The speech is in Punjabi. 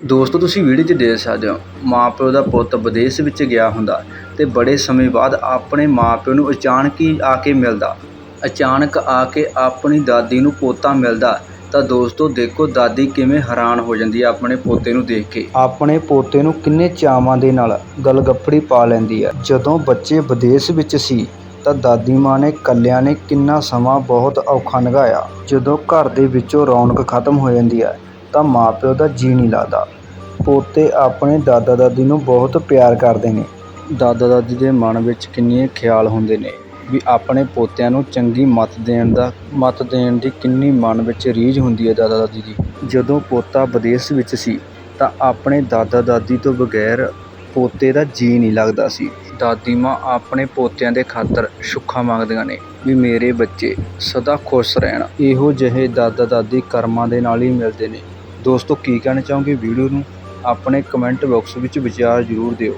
ਦੋਸਤੋ, ਤੁਸੀਂ ਵੀਡੀਓ 'ਚ ਦੇਖ ਸਕਦੇ ਹੋ ਮਾਂ ਪਿਓ ਦਾ ਪੁੱਤ ਵਿਦੇਸ਼ ਵਿੱਚ ਗਿਆ ਹੁੰਦਾ ਤੇ ਬੜੇ ਸਮੇਂ ਬਾਅਦ ਆਪਣੇ ਮਾਂ ਪਿਓ ਨੂੰ ਅਚਾਨਕ ਹੀ ਆ ਕੇ ਮਿਲਦਾ। ਅਚਾਨਕ ਆ ਕੇ ਆਪਣੀ ਦਾਦੀ ਨੂੰ ਪੋਤਾ ਮਿਲਦਾ ਤਾਂ ਦੋਸਤੋ, ਦੇਖੋ ਦਾਦੀ ਕਿਵੇਂ ਹੈਰਾਨ ਹੋ ਜਾਂਦੀ ਹੈ ਆਪਣੇ ਪੋਤੇ ਨੂੰ ਦੇਖ ਕੇ। ਆਪਣੇ ਪੋਤੇ ਨੂੰ ਕਿੰਨੇ ਚਾਵਾਂ ਦੇ ਨਾਲ ਗਲਗੱਫੜੀ ਪਾ ਲੈਂਦੀ ਹੈ। ਜਦੋਂ ਬੱਚੇ ਵਿਦੇਸ਼ ਵਿੱਚ ਸੀ ਤਾਂ ਦਾਦੀ ਮਾਂ ਨੇ ਕੱਲਿਆਂ ਨੇ ਕਿੰਨਾ ਸਮਾਂ ਬਹੁਤ ਔਖਾ ਲੰਘਾਇਆ। ਜਦੋਂ ਘਰ ਦੇ ਵਿੱਚੋਂ ਰੌਣਕ ਖਤਮ ਹੋ ਜਾਂਦੀ ਹੈ ਤਾਂ ਮਾਂ ਪਿਓ ਦਾ ਜੀਅ ਨਹੀਂ ਲੱਗਦਾ। ਪੋਤੇ ਆਪਣੇ ਦਾਦਾ ਦਾਦੀ ਨੂੰ ਬਹੁਤ ਪਿਆਰ ਕਰਦੇ ਨੇ। ਦਾਦਾ ਦਾਦੀ ਦੇ ਮਨ ਵਿੱਚ ਕਿੰਨੇ ਖਿਆਲ ਹੁੰਦੇ ਨੇ ਵੀ ਆਪਣੇ ਪੋਤਿਆਂ ਨੂੰ ਚੰਗੀ ਮੱਤ ਦੇਣ ਦਾ, ਮੱਤ ਦੇਣ ਦੀ ਕਿੰਨੀ ਮਨ ਵਿੱਚ ਰੀਝ ਹੁੰਦੀ ਹੈ ਦਾਦਾ ਦਾਦੀ ਦੀ। ਜਦੋਂ ਪੋਤਾ ਵਿਦੇਸ਼ ਵਿੱਚ ਸੀ, ਤਾਂ ਆਪਣੇ ਦਾਦਾ ਦਾਦੀ ਤੋਂ ਬਗੈਰ ਪੋਤੇ ਦਾ ਜੀਅ ਨਹੀਂ ਲੱਗਦਾ ਸੀ। ਦਾਦੀ ਮਾਂ ਆਪਣੇ ਪੋਤਿਆਂ ਦੇ ਖਾਤਰ ਸੁੱਖਾਂ ਮੰਗਦੀਆਂ ਨੇ ਵੀ ਮੇਰੇ ਬੱਚੇ ਸਦਾ ਖੁਸ਼ ਰਹਿਣ। ਇਹੋ ਜਿਹੇ ਦਾਦਾ ਦਾਦੀ ਕਰਮਾਂ ਦੇ ਨਾਲ ਹੀ ਮਿਲਦੇ ਨੇ। ਦੋਸਤੋ ਕੀ ਕਹਿਣਾ ਚਾਹੋਗੇ ਵੀਡੀਓ ਨੂੰ? ਆਪਣੇ ਕਮੈਂਟ ਬਾਕਸ ਵਿੱਚ ਵਿਚਾਰ ਜ਼ਰੂਰ ਦਿਓ।